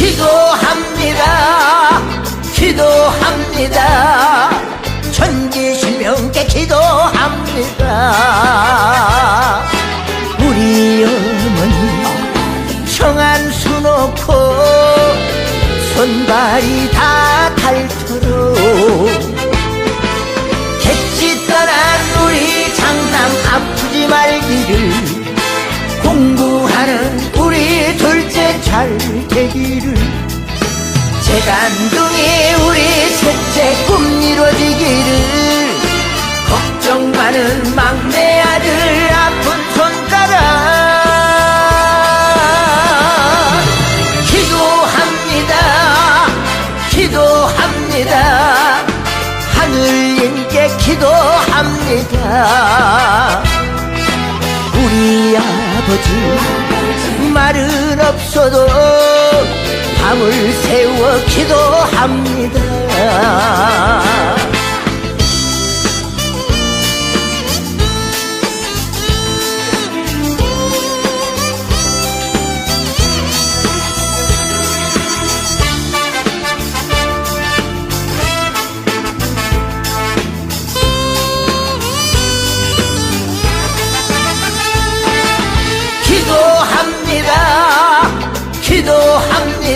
기도합니다. 기도합니다. 손발이 다 닳도록 객지 떠난 우리 장남 아프지 말기를 공부하는 우리 둘째 잘 되기를 재간둥이 우리 셋째 꿈 이루어지기를 기도합니다. 우리 아버지 말은 없어도 밤을 새워 기도합니다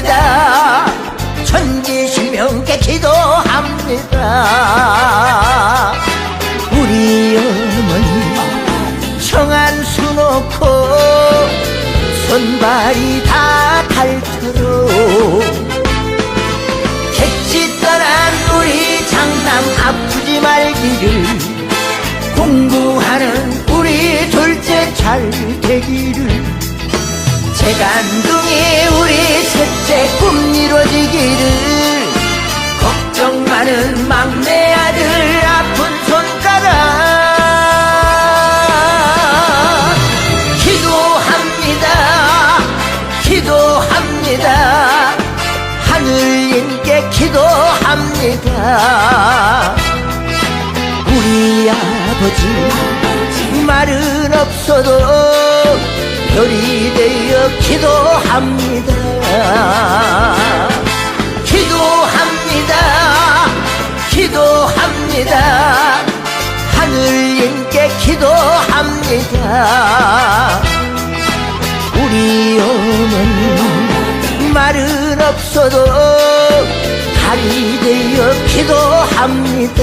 합니다. 천지신명께 기도합니다. 우리 어머니 청한 수 놓고 손발이 다 닳도록 객지 떠난 우리 장남 아프지 말기를 공부하는 우리 둘째 잘 되기를 재간둥이 우리 셋째 꿈 이루어지기를 걱정 많은 막내 아들 아픈 손가락. 기도합니다. 기도합니다. 하늘님께 기도합니다. 우리 아버지 말은 없어도 별이 되어 기도합니다 합니다 우리 어머니 말은 없어도 달이 되어 기도합니다